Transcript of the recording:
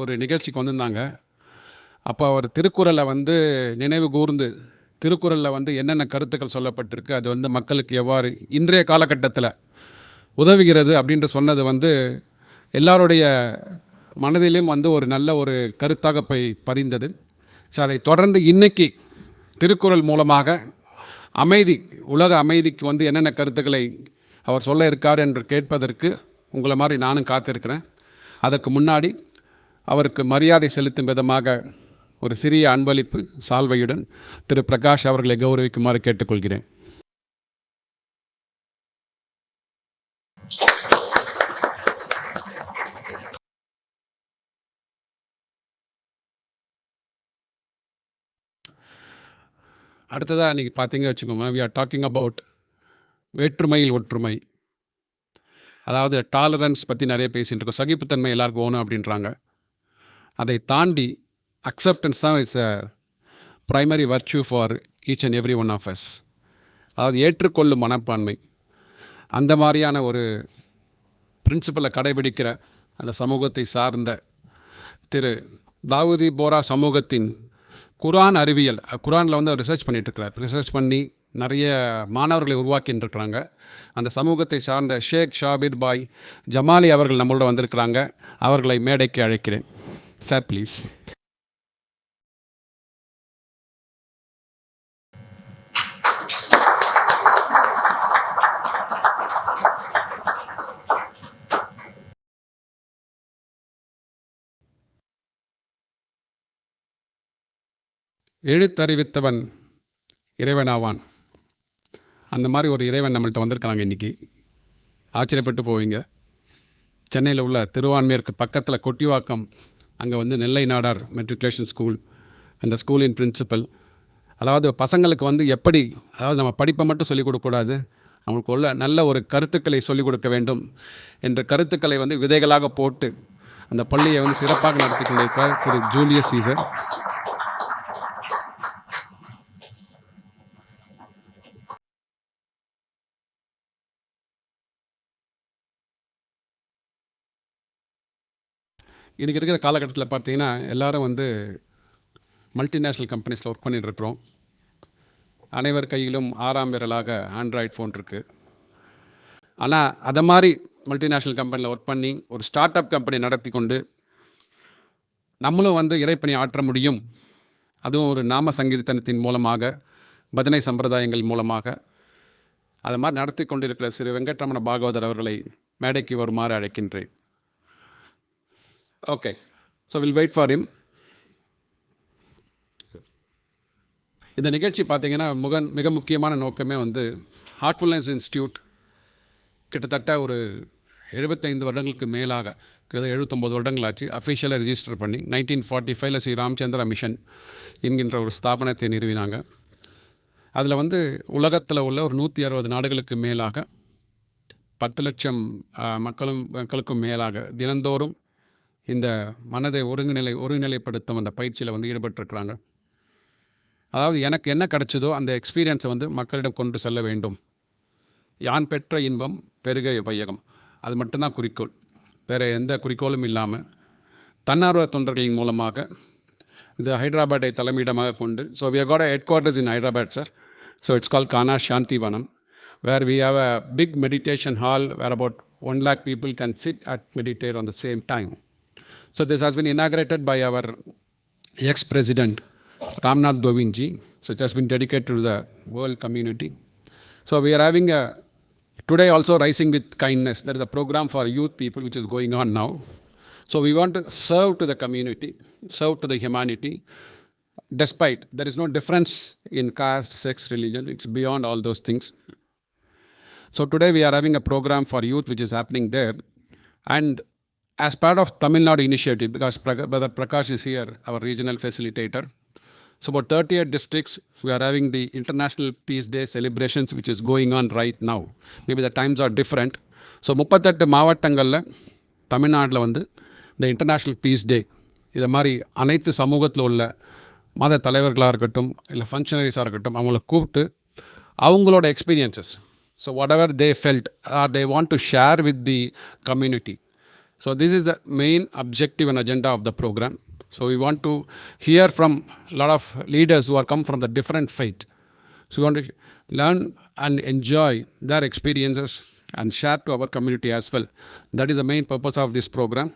ஒரு நிகழ்ச்சிக்கு வந்திருந்தாங்க. அப்போ அவர் திருக்குறளை வந்து நினைவு கூர்ந்து திருக்குறளில் வந்து என்னென்ன கருத்துக்கள் சொல்லப்பட்டிருக்கு அது வந்து மக்களுக்கு எவ்வாறு இன்றைய காலகட்டத்தில் உதவுகிறது அப்படின்ற சொன்னது வந்து எல்லாருடைய மனதிலும் வந்து ஒரு நல்ல ஒரு கருத்தாக போய் பதிந்தது. ஸோ அதை தொடர்ந்து இன்னைக்கு திருக்குறள் மூலமாக அமைதி உலக அமைதிக்கு வந்து என்னென்ன கருத்துக்களை அவர் சொல்ல இருக்கார் என்று கேட்பதற்கு உங்களை மாதிரி நானும் காத்திருக்கிறேன். அதற்கு முன்னாடி அவருக்கு மரியாதை செலுத்தும் விதமாக ஒரு சிறிய அன்பளிப்பு சால்வையுடன் திரு பிரகாஷ் அவர்களை கௌரவிக்குமாறு கேட்டுக்கொள்கிறேன். அடுத்ததாக இன்றைக்கி பார்த்தீங்க வச்சுக்கோங்க வி ஆர் டாக்கிங் அபவுட் வேற்றுமையில் ஒற்றுமை. அதாவது டாலரன்ஸ் பற்றி நிறைய பேசிகிட்டு இருக்கோம். சகிப்புத்தன்மை எல்லாருக்கும் ஓணும் அப்படின்றாங்க. அதை தாண்டி அக்செப்டன்ஸ் தான் it's a primary virtue for each and every one of us அதாவது ஏற்றுக்கொள்ளும் மனப்பான்மை. அந்த மாதிரியான ஒரு பிரின்சிபலை கடைபிடிக்கிற அந்த சமூகத்தை சார்ந்த திரு தாவூதி போரா சமூகத்தின் குரான் அறிவியல் குரானில் வந்து அவர் ரிசர்ச் பண்ணிகிட்ருக்கிறார் ரிசர்ச் பண்ணி நிறைய மாணவர்களை உருவாக்கின்றிருக்கிறாங்க. அந்த சமூகத்தை சார்ந்த ஷேக் ஷாபிர் பாய் ஜமாலி அவர்கள் நம்மளோட வந்திருக்கிறாங்க. அவர்களை மேடைக்கு அழைக்கிறேன். சார் ப்ளீஸ் எழுத்தறிவித்தவன் இறைவனாவான். அந்த மாதிரி ஒரு இறைவன் நம்மள்கிட்ட வந்திருக்கிறாங்க இன்றைக்கி ஆச்சரியப்பட்டு போவீங்க. சென்னையில் உள்ள திருவான்மையருக்கு பக்கத்தில் கொட்டிவாக்கம் அங்கே வந்து நெல்லை நாடார் மெட்ரிகுலேஷன் ஸ்கூல் அந்த ஸ்கூலின் பிரின்சிபல் அதாவது பசங்களுக்கு வந்து எப்படி அதாவது நம்ம படிப்பை மட்டும் சொல்லிக் கொடுக்கக்கூடாது அவங்களுக்கு உள்ள நல்ல ஒரு கருத்துக்களை சொல்லிக் கொடுக்க வேண்டும் என்ற கருத்துக்களை வந்து விதைகளாக போட்டு அந்த பள்ளியை வந்து சிறப்பாக நடத்தி கொண்டிருக்கிறார் திரு ஜூலியஸ் சீசர். இன்றைக்கி இருக்கிற காலகட்டத்தில் பார்த்தீங்கன்னா எல்லோரும் வந்து மல்டிநேஷ்னல் கம்பெனிஸில் ஒர்க் பண்ணிட்டுருக்குறோம். அனைவர் கையிலும் ஆறாம் விரலாக ஆண்ட்ராய்ட் ஃபோன் இருக்குது ஆனால் அதை மாதிரி மல்டிநேஷ்னல் கம்பெனியில் ஒர்க் பண்ணி ஒரு ஸ்டார்ட் அப் கம்பெனி நடத்தி கொண்டு நம்மளும் வந்து இறைப்பணி ஆற்ற முடியும். அதுவும் ஒரு நாம சங்கீர்த்தனத்தின் மூலமாக பஜனை சம்பிரதாயங்கள் மூலமாக. அது மாதிரி நடத்தி கொண்டிருக்கிற திரு வெங்கட்ரமண பாகவதர் அவர்களை மேடைக்கு வருமாறு அழைக்கின்றேன். Okay so will wait for him. இந்த நிகழ்ச்சி பார்த்தீங்கன்னா முகன் மிக முக்கியமான நோக்கமே வந்து ஹார்ட்ஃபுல்னஸ் இன்ஸ்டியூட் கிட்டத்தட்ட ஒரு எழுபத்தைந்து வருடங்களுக்கு மேலாக கிட்டத்தட்ட எழுபத்தொம்போது வருடங்கள் ஆச்சு அஃபிஷியலாக ரிஜிஸ்டர் பண்ணி நைன்டீன் ஃபார்ட்டி ஃபைவ்ல ஸ்ரீ ராமச்சந்திரா மிஷன் என்கின்ற ஒரு ஸ்தாபனத்தை நிறுவினாங்க. அதில் வந்து உலகத்தில் உள்ள ஒரு நூற்றி அறுபது நாடுகளுக்கு மேலாக பத்து லட்சம் மக்களும் மக்களுக்கும் மேலாக தினந்தோறும் இந்த மனதை ஒருங்கிணை ஒருங்கிணைப்படுத்தும் அந்த பயிற்சியில் வந்து ஈடுபட்டிருக்கிறாங்க. அதாவது எனக்கு என்ன கிடைச்சதோ அந்த எக்ஸ்பீரியன்ஸை வந்து மக்களிடம் கொண்டு செல்ல வேண்டும். யான் பெற்ற இன்பம் பெருக வையகம். அது மட்டும்தான் குறிக்கோள். வேறு எந்த குறிக்கோளும் இல்லாமல் தன்னார்வ தொண்டர்களின் மூலமாக இது ஹைதராபாத்தை தலைமையிடமாக கொண்டு so we have headquarters in Hyderabad sir so it's call Kana Kana Shanti where we we have big big hall hall where about 1 lakh people sit at at meditate the same time so this has been inaugurated by our ex-president Ramnath Govind ji so it has been dedicated to the world community. So we are having a today also rising with kindness. There is a program for youth people which is going on now. So we want to serve to the community serve to the humanity. Despite there is no difference in caste sex religion. It's beyond all those things. So today we are having a program for youth which is happening there. And as part of Tamil Nadu initiative, because Pra- Brother Prakash is here, our regional facilitator, so about 38 districts, we are having the International Peace Day celebrations, which is going on right now. Maybe the times are different. So முப்பத்தெட்டு மாவட்டங்களில் தமிழ்நாட்டில் வந்து இந்த international piece டே இதை மாதிரி அனைத்து சமூகத்தில் உள்ள மத தலைவர்களாக இருக்கட்டும் இல்லை ஃபங்க்ஷனரிஸாக இருக்கட்டும் அவங்கள கூப்பிட்டு அவங்களோட experiences so whatever they felt or they want to share with the community So this is the main objective and agenda of the program. So we want to hear from a lot of leaders who are come from the different faith. So we want to learn and enjoy their experiences and share to our community as well. That is the main purpose of this program.